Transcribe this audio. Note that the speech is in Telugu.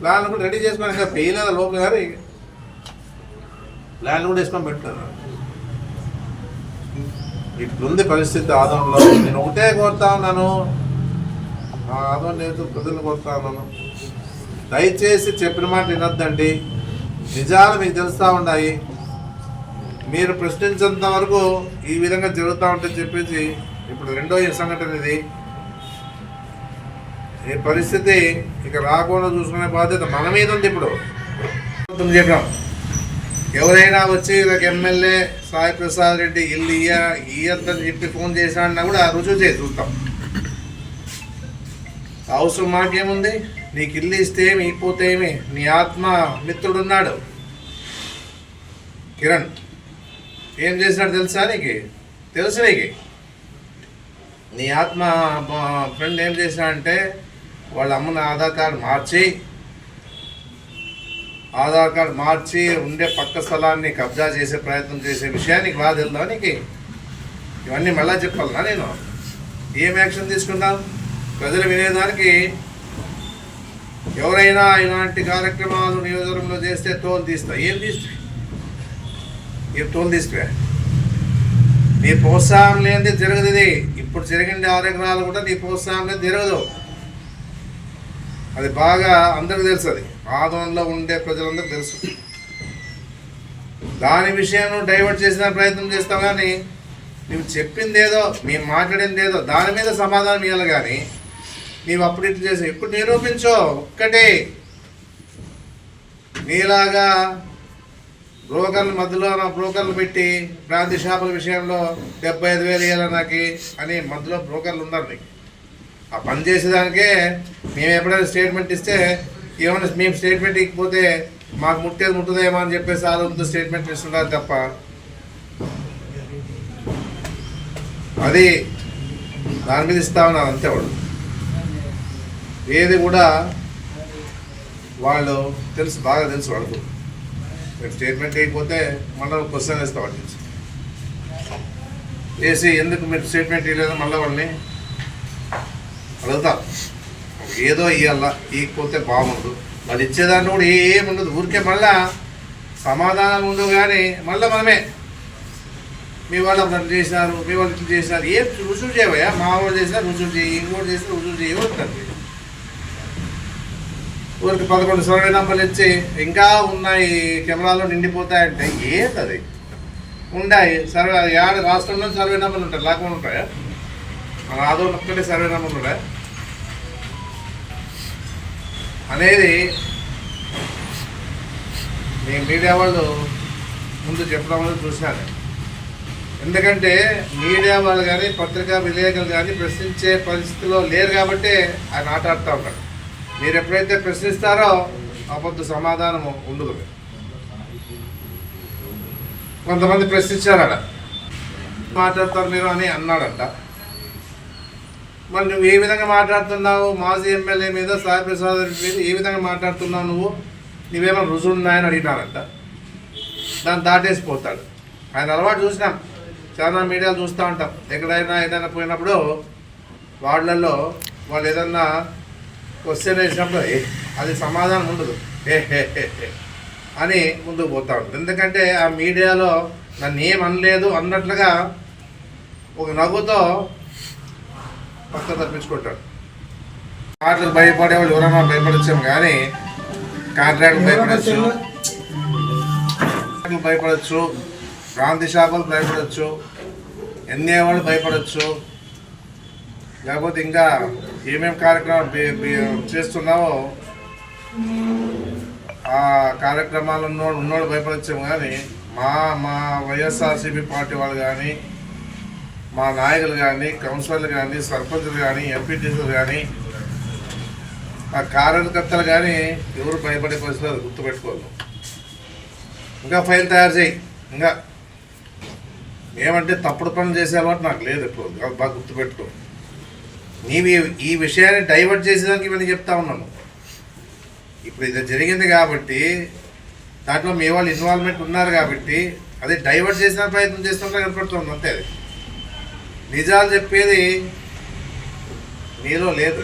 ప్లాన్ కూడా రెడీ చేసుకొని ఇంకా పెయ్యలేదు లోపల గారు ప్లాన్ కూడా వేసుకొని పెట్టారు ఇట్లుంది పరిస్థితి ఆదంలో. నేను ఒకటే కోరుతా ఉన్నాను. ఆదం నేను ప్రజలు కోరుతా ఉన్నాను. దయచేసి చెప్పిన మాట వినొద్దండి. నిజాలు మీకు తెలుస్తూ ఉన్నాయి. మీరు ప్రశ్నించేంత వరకు ఈ విధంగా జరుగుతూ ఉంటుందని చెప్పేసి ఇప్పుడు రెండో ఈ సంఘటన ఇది. ఈ పరిస్థితి? ఇక రాకుండా చూసుకునే బాధ్యత మన మీద ఉంది ఇప్పుడు. చెప్పాం. ఎవరైనా వచ్చి నాకు ఎమ్మెల్యే సాయి ప్రసాద్ రెడ్డి ఇల్లు ఇయ్య ఇయ్యద్దని చెప్పి ఫోన్ చేసినా కూడా రుజువు చేసి చూస్తాం. అవసరం మాకేముంది? నీకు ఇల్లు ఇస్తే ఏమి ఇకపోతే ఏమి? నీ ఆత్మ మిత్రుడు ఉన్నాడు కిరణ్ ఏం చేసినాడు తెలుసా నీకు? తెలుసు నీకు? నీ ఆత్మ ఫ్రెండ్ ఏం చేసినాడంటే వాళ్ళ అమ్మని ఆధార్ కార్డు మార్చి ఆధార్ కార్డు మార్చి ఉండే పక్క స్థలాన్ని కబ్జా చేసే ప్రయత్నం చేసే విషయానికి బాగా తెలుదా నీకు? ఇవన్నీ మళ్ళా చెప్పాలనా నేను? ఏం యాక్షన్ తీసుకుంటాను ప్రజలు వినేదానికి ఎవరైనా ఇలాంటి కార్యక్రమాలు నియోజకవర్గంలో చేస్తే తోలు తీస్తా. ఏం తీస్తా ఏం తోలు తీస్తే నీ ప్రోత్సాహం లేనిది జరగదు ఇది. ఇప్పుడు జరిగిన ఆరోగ్యాలు కూడా నీ ప్రోత్సాహం లేదు జరగదు. అది బాగా అందరికి తెలుసు అది. ఆదంలో ఉండే ప్రజలందరికీ తెలుసు. దాని విషయం డైవర్ట్ చేసిన ప్రయత్నం చేస్తావు కానీ నువ్వు చెప్పింది ఏదో మేము మాట్లాడింది ఏదో దాని మీద సమాధానం ఇవ్వాలి కానీ నీవు అప్పుడు ఇటు చేసి ఇప్పుడు నిరూపించో ఒక్కటే. నీలాగా బ్రోకర్ల మధ్యలో నా బ్రోకర్లు పెట్టి ప్రాంతి షాపుల విషయంలో డెబ్బై ఐదు వేలు ఇవ్వాలి నాకు అని మధ్యలో బ్రోకర్లు ఉన్నారు నీకు. ఆ పని చేసేదానికే మేము ఎప్పుడైనా స్టేట్మెంట్ ఇస్తే ఏమైనా మేము స్టేట్మెంట్ ఇకపోతే మాకు ముట్టేది ముట్టదేమో అని చెప్పేసి ఆలోచనతో స్టేట్మెంట్ ఇస్తున్నారు తప్ప. అది దాని మీద ఇస్తా ఉన్నారు అంతే వాడు ఏది కూడా వాళ్ళు తెలుసు బాగా తెలుసు వాళ్ళకు. మీరు స్టేట్మెంట్ ఇకపోతే మళ్ళీ క్వశ్చన్ వేస్తా వాడి నుంచి. వేసి ఎందుకు మీరు స్టేట్మెంట్ ఇవ్వలేదు మళ్ళీ వాళ్ళని? అడుగుతారు ఏదో ఇవ్వాల ఇకపోతే బాగుండు. వాళ్ళు ఇచ్చేదాన్ని కూడా ఏముండదు. ఊరికే మళ్ళా సమాధానం ఉండదు కానీ మళ్ళీ మనమే. మీ వాళ్ళు అట్లా చేసినారు మీ వాళ్ళు ఇట్లా చేసినారు. ఏం రుజువు చేయవయ్యా? మా వాళ్ళు చేసినా రుజువు చేయి ఇంకోటి చేసినా రుజువు చేయవద్దండి ఊరికి పదకొండు సర్వే నంబర్లు ఇచ్చి ఇంకా ఉన్నాయి కెమెరాలో నిండిపోతాయంటే ఏది అది ఉన్నాయి సర్వే యాడ రాష్ట్రంలో సర్వే నెంబర్లు ఉంటాయి లేకుండా ఉంటాయా? మన ఆదో ఒక్కటే సర్వే అనేది మీ మీడియా వాళ్ళు ముందు చెప్పడం వల్ల ఎందుకంటే మీడియా వాళ్ళు కానీ పత్రికా విలేకరులు కానీ ప్రశ్నించే పరిస్థితిలో లేరు కాబట్టి ఆయన ఆటాడుతూ ఉంటారు మీరు ఎప్పుడైతే ప్రశ్నిస్తారో అబద్ధ సమాధానం ఉండదు. కొంతమంది ప్రశ్నించారట. మాట్లాడతారు మీరు అని అన్నాడంట. మరి నువ్వు ఏ విధంగా మాట్లాడుతున్నావు? మాజీ ఎమ్మెల్యే మీద సాయి ప్రసాద్ మీద ఏ విధంగా మాట్లాడుతున్నావు నువ్వు? నువ్వేమైనా రుజువు ఉన్నాయని అడిగినారంట. దాన్ని దాటేసిపోతాడు ఆయన అలవాటు చూసినాం. చాలా మీడియాలు చూస్తూ ఉంటాం. ఎక్కడైనా ఏదైనా పోయినప్పుడు వాళ్ళల్లో వాళ్ళు ఏదన్నా క్వశ్చన్ వేసినప్పుడు "ఏ, అది సమాధానం ఉండదు. ఏ హే హే హే" అని ముందుకు పోతా ఉంటుంది ఎందుకంటే ఆ మీడియాలో నన్ను ఏం అనలేదు అన్నట్లుగా ఒక నవ్వుతో పక్క తప్పించుకుంటాడు. వాటికి భయపడే వాళ్ళు ఎవరైనా భయపడచ్చాం కానీ కాంట్రాక్ట్ భయపడచ్చు. భయపడచ్చు. గాంధీ షాపులు భయపడచ్చు. ఎన్ఏ వాళ్ళు భయపడచ్చు. లేకపోతే ఇంకా ఏమేం కార్యక్రమాలు చేస్తున్నావో ఆ కార్యక్రమాలు ఉన్నోడు ఉన్నోడు భయపడచ్చాము కానీ మా మా వైఎస్ఆర్సీపీ పార్టీ వాళ్ళు కానీ మా నాయకులు కానీ కౌన్సిలర్లు కానీ సర్పంచులు కానీ ఎంపీటీసీలు కానీ ఆ కార్యకర్తలు కానీ ఎవరు భయపడే పరిస్థితులు అది గుర్తుపెట్టుకోవాలి. ఇంకా ఫైల్ తయారు చేయి. ఇంకా ఏమంటే తప్పుడు పనులు చేసే అలవాటు నాకు లేదు ఇప్పుడు బాగా గుర్తుపెట్టుకో. నీవి ఈ విషయాన్ని డైవర్ట్ చేసేదానికి ఇవన్నీ చెప్తా ఉన్నాను. ఇప్పుడు ఇది జరిగింది కాబట్టి దాంట్లో మీ వాళ్ళు ఇన్వాల్వ్మెంట్ ఉన్నారు కాబట్టి అదే డైవర్ట్ చేసిన ప్రయత్నం చేస్తున్నట్టు కనపడుతుంది అంతే అది. నిజాలు చెప్పేది నీలో లేదు.